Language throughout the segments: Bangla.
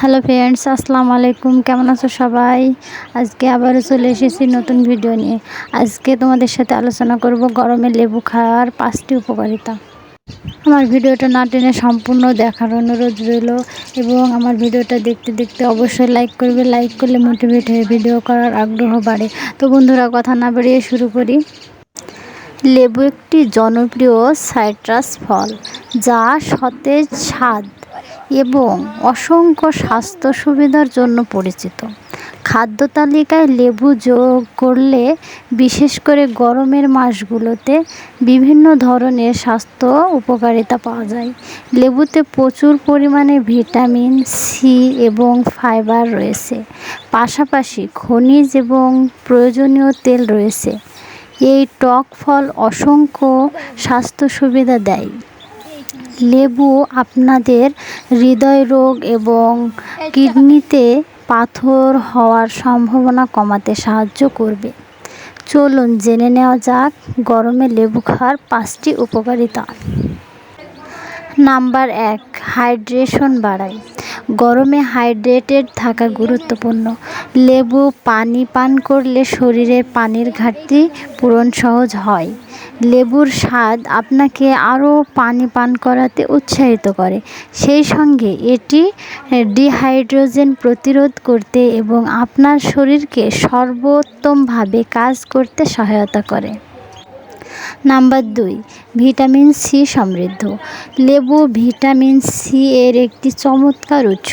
হ্যালো ফ্রেন্ডস, আসসালামু আলাইকুম। কেমন আছো সবাই? আজকে আবারও চলে এসেছি নতুন ভিডিও নিয়ে। আজকে তোমাদের সাথে আলোচনা করব গরমে লেবু খাওয়ার পাঁচটি উপকারিতা। আমার ভিডিওটা না টেনে সম্পূর্ণ দেখার অনুরোধ রইল এবং আমার ভিডিওটা দেখতে দেখতে অবশ্যই লাইক করবে। লাইক করলে মোটিভেট হয়ে ভিডিও করার আগ্রহ বাড়ে। তো বন্ধুরা, কথা না বাড়িয়ে শুরু করি। লেবু একটি জনপ্রিয় সাইট্রাস ফল, যা সতেজ স্বাদ এবং অসংখ্য স্বাস্থ্য সুবিধার জন্য পরিচিত। খাদ্য তালিকায় লেবু যোগ করলে, বিশেষ করে গরমের মাসগুলোতে বিভিন্ন ধরনের স্বাস্থ্য উপকারিতা পাওয়া যায়। লেবুতে প্রচুর পরিমাণে ভিটামিন সি এবং ফাইবার রয়েছে। পাশাপাশি খনিজ এবং প্রয়োজনীয় তেল রয়েছে। এই টক ফল অসংখ্য স্বাস্থ্য সুবিধা দেয়। লেবু আপনাদের হৃদয় রোগ এবং কিডনিতে পাথর হওয়ার সম্ভাবনা কমাতে সাহায্য করবে। চলুন জেনে নেওয়া যাক গরমে লেবু খাওয়ার পাঁচটি উপকারিতা। নাম্বার এক, হাইড্রেশন বাড়ায় গরমে হাইড্রেটেড থাকা গুরুত্বপূর্ণ। লেবু, পানি পান করলে শরীরের পানির ঘাটতি পূরণ সহজ হয়। লেবুর স্বাদ আপনাকে আরও পানি পান করাতে উৎসাহিত করে। সেই সঙ্গে এটি ডিহাইড্রোজেন প্রতিরোধ করতে এবং আপনার শরীরকে সর্বোত্তমভাবে কাজ করতে সহায়তা করে। নাম্বার দুই, ভিটামিন সি সমৃদ্ধ। লেবু, ভিটামিন সি এর একটি চমৎকার উৎস।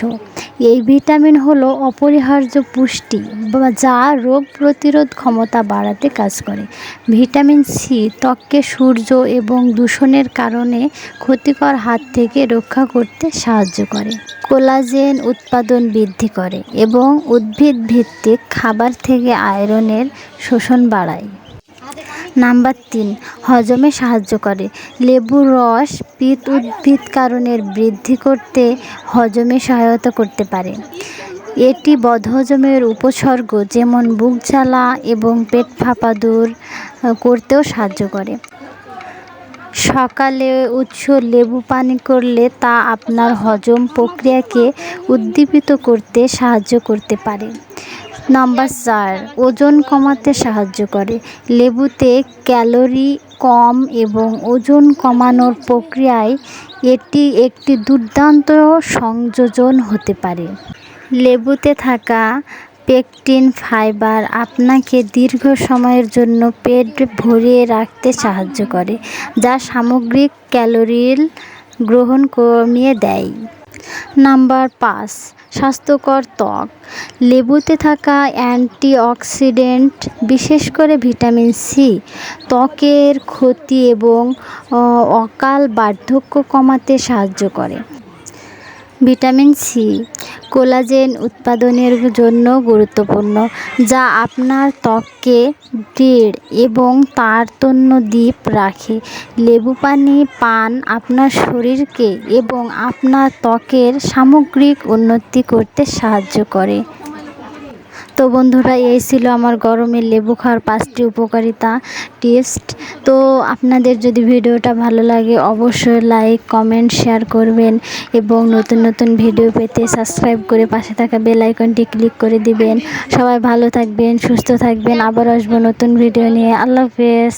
এই ভিটামিন হলো অপরিহার্য পুষ্টি যা রোগ প্রতিরোধ ক্ষমতা বাড়াতে কাজ করে। ভিটামিন সি ত্বককে সূর্য এবং দূষণের কারণে ক্ষতিকর হাত থেকে রক্ষা করতে সাহায্য করে। কোলাজেন উৎপাদন বৃদ্ধি করে এবং উদ্ভিদ ভিত্তিক খাবার থেকে আয়রনের শোষণ বাড়ায়। নাম্বার তিন, হজমে সাহায্য করে। লেবুর রস পিত উদ্ভিদ কারণের বৃদ্ধি করতে হজমে সহায়তা করতে পারে। এটি বদহজমের উপসর্গ, যেমন বুক জ্বালা এবং পেট ফাঁপা দূর করতেও সাহায্য করে। সকালে উৎস লেবু পানি করলে তা আপনার হজম প্রক্রিয়াকে উদ্দীপিত করতে সাহায্য করতে পারে। নাম্বার চার, ওজন কমাতে সাহায্য করে। লেবুতে ক্যালোরি কম এবং ওজন কমানোর প্রক্রিয়ায় এটি একটি দুর্দান্ত সংযোজন হতে পারে। লেবুতে থাকা পেকটিন ফাইবার আপনাকে দীর্ঘ সময়ের জন্য পেট ভরিয়ে রাখতে সাহায্য করে, যা সামগ্রিক ক্যালোরির গ্রহণ কমিয়ে দেয়। নাম্বার পাঁচ স্বাস্থ্যকর ত্বক। লেবুতে থাকা অ্যান্টিঅক্সিডেন্ট, বিশেষ করে ভিটামিন সি, ত্বকের ক্ষতি এবং অকাল বার্ধক্য কমাতে সাহায্য করে। ভিটামিন সি, কোলাজেন উৎপাদনের জন্য গুরুত্বপূর্ণ, যা আপনার ত্বককে দৃঢ় এবং তারতন্য দ্বীপ রাখে। লেবু পানি পান আপনার শরীরকে এবং আপনার ত্বকের সামগ্রিক উন্নতি করতে সাহায্য করে। তো বন্ধুরা, এই ছিল আমার গরমের লেবু খাওয়ার পাঁচটি উপকারিতা টেস্ট। তো আপনাদের যদি ভিডিওটা ভালো লাগে, অবশ্যই লাইক, কমেন্ট, শেয়ার করবেন এবং নতুন নতুন ভিডিও পেতে সাবস্ক্রাইব করে পাশে থাকা বেল আইকনটি ক্লিক করে দিবেন। সবাই ভালো থাকবেন, সুস্থ থাকবেন। আবার আসব নতুন ভিডিও নিয়ে। আল্লাহ হাফেজ।